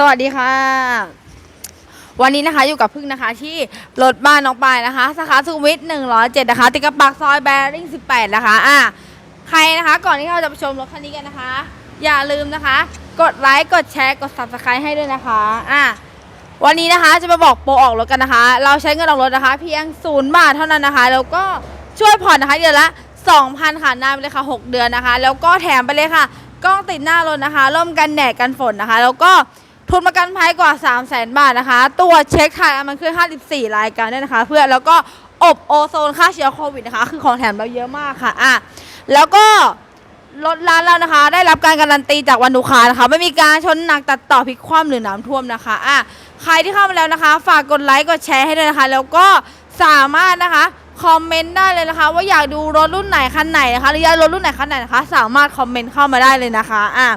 สวัสดีค่ะ วันนี้นะคะอยู่กับพึ่งนะคะ ที่รถบ้านน้องปายนะคะสาขาสุขมวิท107นะคะ ติดกับปากซอยแบริ่ง18นะคะอะใครนะคะ ก่อนที่เราจะไปชมรถคันนี้กันนะคะ อย่าลืมนะคะ กดไลค์กดแชร์กด subscribe ให้ด้วยนะคะอะวันนี้นะคะจะมาบอกโปรออกรถกันนะคะ เราใช้เงินออกรถนะคะ เพียงศูนย์บาทเท่านั้นนะคะ แล้วก็ช่วยผ่อนนะคะเดือนละ2,000ค่ะนานไปเลยค่ะ6เดือนนะคะ แล้วก็แถมไปเลยค่ะกล้องติดหน้ารถนะคะร่มกันแดดกันฝนนะคะ แล้วก็ ทุนประกันภัยกว่า 3 0 0 0 0 0บาทนะคะ ตัวเช็คถ่ายมันคือ 54 รายการด้วยนะคะ เพื่อแล้วก็อบโอโซนฆ่าเชื้อโควิดนะคะ คือของแถมเราเยอะมากค่ะอะแล้วก็รถร้านเรานะคะ ได้รับการการันตีจากวันลูกค้านะคะ ไม่มีการชนหนักตัดต่อพลิกคว่ำหรือน้ำท่วมนะคะอะใครที่เข้ามาแล้วนะคะ ฝากกดไลค์กดแชร์ให้ด้วยนะคะ แล้วก็สามารถนะคะคอมเมนต์ได้เลยนะคะ ว่าอยากดูรถรุ่นไหนคันไหนนะคะหรืออยากรถรุ่นไหนคันไหนนะคะ สามารถคอมเมนต์เข้ามาได้เลยนะคะอะ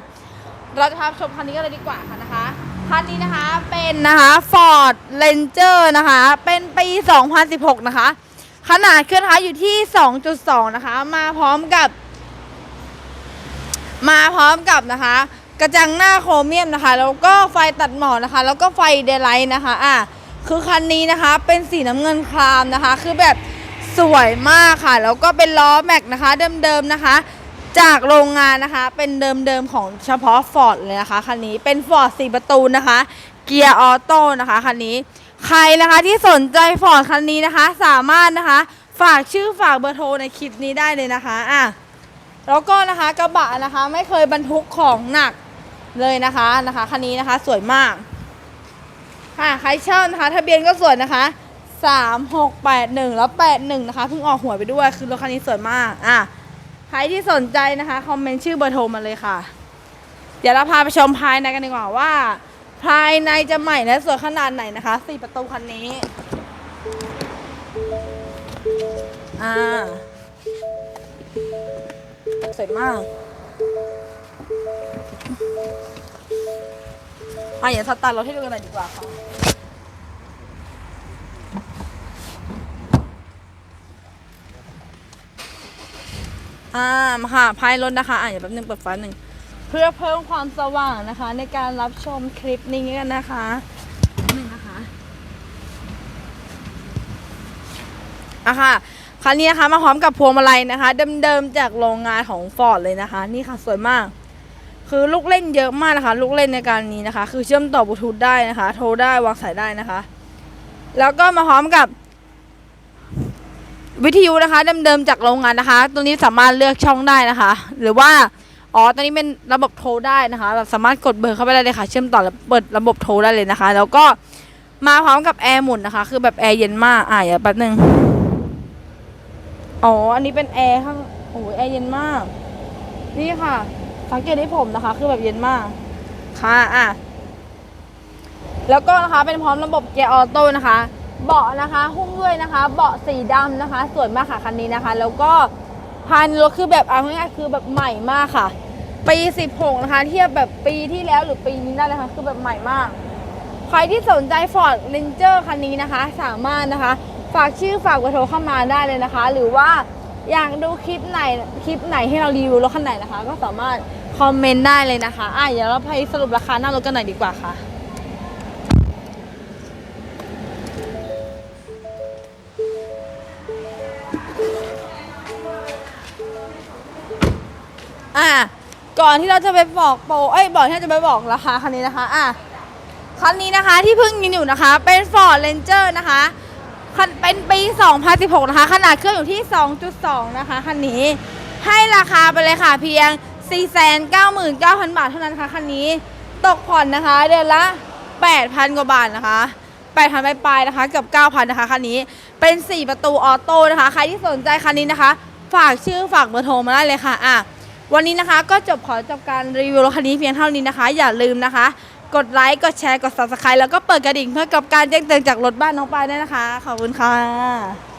เราจะพาชมคันนี้กันเลยดีกว่าค่ะนะคะ คันนี้นะคะเป็นนะคะ Ford Ranger นะคะ เป็นปี 2016 นะคะ ขนาดเครื่องนะคะอยู่ที่ 2.2 นะคะ มาพร้อมกับ มาพร้อมกับนะคะ กระจังหน้าโครเมียมนะคะ แล้วก็ไฟตัดหมอกนะคะ แล้วก็ไฟเดย์ไลท์นะคะ อะ คือคันนี้นะคะ เป็นสีน้ำเงินครามนะคะ คือแบบสวยมากค่ะ แล้วก็เป็นล้อแม็กนะคะ เดิมๆนะคะ จากโรงงานนะคะ เป็นเดิมๆของเฉพาะ Ford เลยนะคะคันนี้เป็น Ford 4 ประตูนะคะ เกียร์ออโต้นะคะคันนี้ ใครนะคะที่สนใจ Ford คันนี้นะคะ สามารถนะคะ ฝากชื่อฝากเบอร์โทรในคลิปนี้ได้เลยนะคะอะแล้วก็นะคะกระบะนะคะไม่เคยบรรทุกของหนักเลยนะคะนะคะคันนี้นะคะสวยมากค่ะใครเช่านะคะ ทะเบียนก็สวยนะคะสามหกแปดหนึ่งแล้วแปดหนึ่งนะคะเพิ่งออกหัวไปด้วยคือรถคันนี้สวยมากอะ ใครที่สนใจนะคะคอมเมนต์ชื่อเบอร์โทรมาเลยค่ะ เดี๋ยวเราพาไปชมภายในกันดีกว่าว่า ภายในจะใหม่และสวยขนาดไหนนะคะสี่ประตูคันนี้อ่าสวยมากอะอย่าสตาร์ทรถให้ดูกันหน่อยดีกว่าค่ะ อ่ามาค่ะภายรถนะคะ อะอย่าแป๊บนึงเปิดไฟหนึ่ง เพื่อเพิ่มความสว่างนะคะ ในการรับชมคลิปนี้กันนะคะหนึ่งนะคะอะค่ะคันนี้นะคะมาพร้อมกับพวงมาลัยนะคะ เดิมๆจากโรงงานของฟอร์ดเลยนะคะ นี่ค่ะสวยมาก คือลูกเล่นเยอะมากนะคะ ลูกเล่นในการนี้นะคะ คือเชื่อมต่อบลูทูธได้นะคะ โทรได้วางสายได้นะคะ แล้วก็มาพร้อมกับ วิทยุนะคะเดิมๆจากโรงงานนะคะ ตัวนี้สามารถเลือกช่องได้นะคะ หรือว่าอ๋อตัวนี้เป็นระบบโทรได้นะคะแบบสามารถกดเบอร์เข้าไปได้เลยค่ะ เชื่อมต่อแล้วเปิดระบบโทรได้เลยนะคะ แล้วก็มาพร้อมกับแอร์หมุนนะคะ คือแบบแอร์เย็นมากอะอย่าแป๊บนึงอ๋ออันนี้เป็นแอร์ข้างโอ้ยแอร์เย็นมาก นี่ค่ะ สังเกตที่ผมนะคะ คือแบบเย็นมากค่ะอะแล้วก็นะคะเป็นพร้อมระบบเกียร์ออโต้นะคะ เบาะนะคะหุ้มด้วยนะคะ เบาะสีดำนะคะสวยมากค่ะคันนี้นะคะ แล้วก็ภายในรถคือแบบเอาง่ายๆคือแบบใหม่มากค่ะ ปี 16 นะคะ เทียบแบบปีที่แล้วหรือปีนี้ได้เลยค่ะคือแบบใหม่มาก ใครที่สนใจ Ford Ranger คันนี้นะคะ สามารถนะคะ ฝากชื่อฝากเบอร์โทรเข้ามาได้เลยนะคะ หรือว่าอยากดูคลิปไหนคลิปไหนให้เรารีวิวรถคันไหนนะคะ ก็สามารถคอมเมนต์ได้เลยนะคะอะเดี๋ยวเราไปสรุปราคาหน้ารถกันหน่อยดีกว่าค่ะ อะก่อนที่เราจะไปบอกโปรเอ้ยบอกที่เราจะไปบอกราคาคันนี้นะคะอะคันนี้นะคะที่เพิ่งยืนอยู่นะคะ เป็น Ford Ranger นะคะคันเป็นปี 2016 นะคะ ขนาดเครื่องอยู่ที่ 2.2 นะคะคันนี้ให้ราคาไปเลยค่ะเพียง 499,000 บาทเท่านั้นค่ะคันนี้ตกผ่อนนะคะ เดือนละ 8,000 กว่าบาทนะคะ8,000ปลายๆนะคะเกือบ9,000 นะคะคันนี้เป็น 4 ประตูออโต้นะคะ ใครที่สนใจคันนี้นะคะ ฝากชื่อฝากเบอร์โทรมาได้เลยค่ะอะ วันนี้นะคะก็จบขอจบการรีวิวรถคันนี้เพียงเท่านี้นะคะ อย่าลืมนะคะ กดไลค์ กดแชร์ กด subscribe แล้วก็เปิดกระดิ่งเพื่อกับการแจ้งเตือนจากรถบ้านน้องปายด้วยนะคะ ขอบคุณค่ะ